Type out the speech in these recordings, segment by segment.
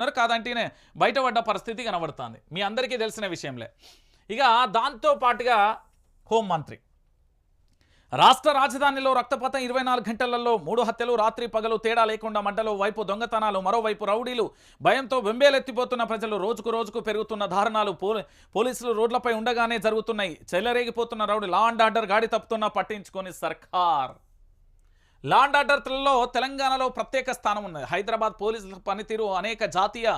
మరి కాదంటేనే బయటపడ్డ పరిస్థితి కనబడుతుంది. మీ అందరికీ తెలిసిన విషయంలే. ఇక దాంతో పాటుగా హోంమంత్రి రాష్ట్ర రాజధానిలో రక్తపాతం ఇరవై నాలుగు గంటలలో మూడు హత్యలు రాత్రి పగలు తేడా లేకుండా మంటలో వైపు దొంగతనాలు మరోవైపు రౌడీలు భయంతో వెంబేలెత్తిపోతున్న ప్రజలు రోజుకు రోజుకు పెరుగుతున్న దారుణాలు పోలీ పోలీసులు రోడ్లపై ఉండగానే జరుగుతున్నాయి. చెల్లరేగిపోతున్న రౌడీ లా అండ్ ఆర్డర్ గాడి తప్పుతున్నా పట్టించుకొని సర్కార్. లా అండ్ ఆర్డర్లలో తెలంగాణలో ప్రత్యేక స్థానం ఉన్నది. హైదరాబాద్ పోలీసుల పనితీరు అనేక జాతీయ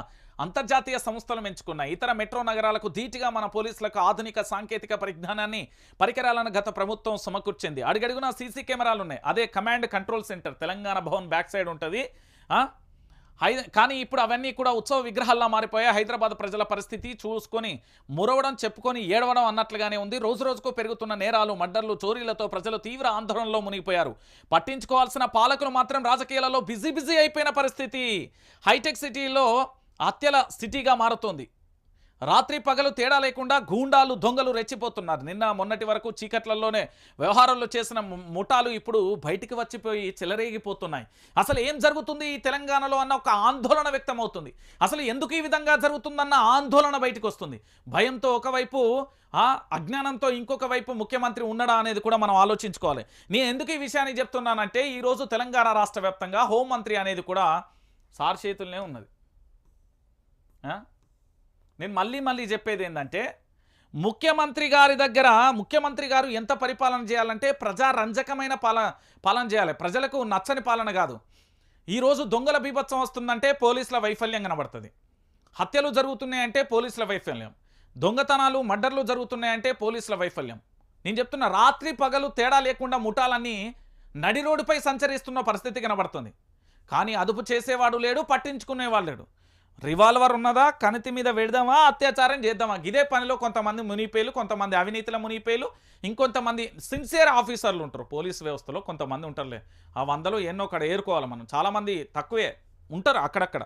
అంతర్జాతీయ సంస్థలు మెంచుకున్నాయి ఇతర మెట్రో నగరాలకు ధీటుగా మన పోలీసులకు ఆధునిక సాంకేతిక పరిజ్ఞానాన్ని పరికరాలను గత ప్రభుత్వం సమకూర్చింది. అడుగడుగునా సీసీ కెమెరాలు ఉన్నాయి అదే command control centre. Telangana Bhavan back side ఉంటుంది. కానీ ఇప్పుడు అవన్నీ కూడా ఉత్సవ విగ్రహాల్లా మారిపోయాయి. హైదరాబాద్ ప్రజల పరిస్థితి చూసుకొని మురవడం చెప్పుకొని ఏడవడం అన్నట్లుగానే ఉంది. రోజు రోజుకు పెరుగుతున్న నేరాలు మడ్డర్లు చోరీలతో ప్రజలు తీవ్ర ఆందోళనలో మునిగిపోయారు. పట్టించుకోవాల్సిన పాలకులు మాత్రం రాజకీయాలలో బిజీ బిజీ అయిపోయిన పరిస్థితి. హైటెక్ సిటీలో హత్యల సిటీగా మారుతోంది. రాత్రి పగలు తేడా లేకుండా గూండాలు దొంగలు రెచ్చిపోతున్నారు. నిన్న మొన్నటి వరకు చీకట్లలోనే వ్యవహారంలో చేసిన ముఠాలు ఇప్పుడు బయటికి వచ్చిపోయి చెలరేగిపోతున్నాయి. అసలు ఏం జరుగుతుంది ఈ తెలంగాణలో అన్న ఒక ఆందోళన వ్యక్తమవుతుంది. అసలు ఎందుకు ఈ విధంగా జరుగుతుందన్న ఆందోళన బయటకు వస్తుంది. భయంతో ఒకవైపు అజ్ఞానంతో ఇంకొక వైపు ముఖ్యమంత్రి ఉన్నడా అనేది కూడా మనం ఆలోచించుకోవాలి. నేను ఎందుకు ఈ విషయాన్ని చెప్తున్నానంటే ఈరోజు తెలంగాణ రాష్ట్ర వ్యాప్తంగా హోంమంత్రి అనేది కూడా సార్ చేతుల్నే ఉన్నది. నేను మళ్ళీ మళ్ళీ చెప్పేది ఏంటంటే ముఖ్యమంత్రి గారి దగ్గర ముఖ్యమంత్రి గారు ఎంత పరిపాలన చేయాలంటే ప్రజారంజకమైన పాల పాలన చేయాలి. ప్రజలకు నచ్చని పాలన కాదు. ఈరోజు దొంగల బీభత్సం వస్తుందంటే పోలీసుల వైఫల్యం కనబడుతుంది. హత్యలు జరుగుతున్నాయంటే పోలీసుల వైఫల్యం. దొంగతనాలు మర్డర్లు జరుగుతున్నాయంటే పోలీసుల వైఫల్యం. నేను చెప్తున్న రాత్రి పగలు తేడా లేకుండా ముఠాలన్నీ నడి రోడ్డుపై సంచరిస్తున్న పరిస్థితి కనబడుతుంది. కానీ అదుపు చేసేవాడు లేడు పట్టించుకునేవాడు లేడు. రివాల్వర్ ఉన్నదా? కణితి మీద పెడదామా? అత్యాచారం చేద్దామా? ఇదే పనిలో కొంతమంది మునిపేలు కొంతమంది అవినీతుల మునిపేలు ఇంకొంతమంది సిన్సియర్ ఆఫీసర్లు ఉంటారు. పోలీస్ వ్యవస్థలో కొంతమంది ఉంటారులే. ఆ వందలో ఎన్నో అక్కడ ఏరుకోవాలి మనం. చాలామంది తక్కువే ఉంటారు అక్కడక్కడ.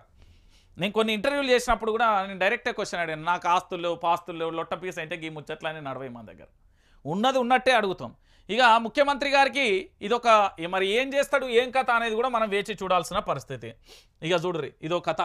నేను కొన్ని ఇంటర్వ్యూలు చేసినప్పుడు కూడా నేను డైరెక్టే క్వశ్చన్ అడిగాను. నాకు ఆస్తులు పాస్తులు లొట్ట పీస్ అంటే ఈ ముచ్చట్లని నడవై మన దగ్గర. ఉన్నది ఉన్నట్టే అడుగుతాం. ఇక ముఖ్యమంత్రి గారికి ఇదొక మరి ఏం చేస్తాడు ఏం కథ అనేది కూడా మనం వేచి చూడాల్సిన పరిస్థితి. ఇక చూడరి ఇదో కథ.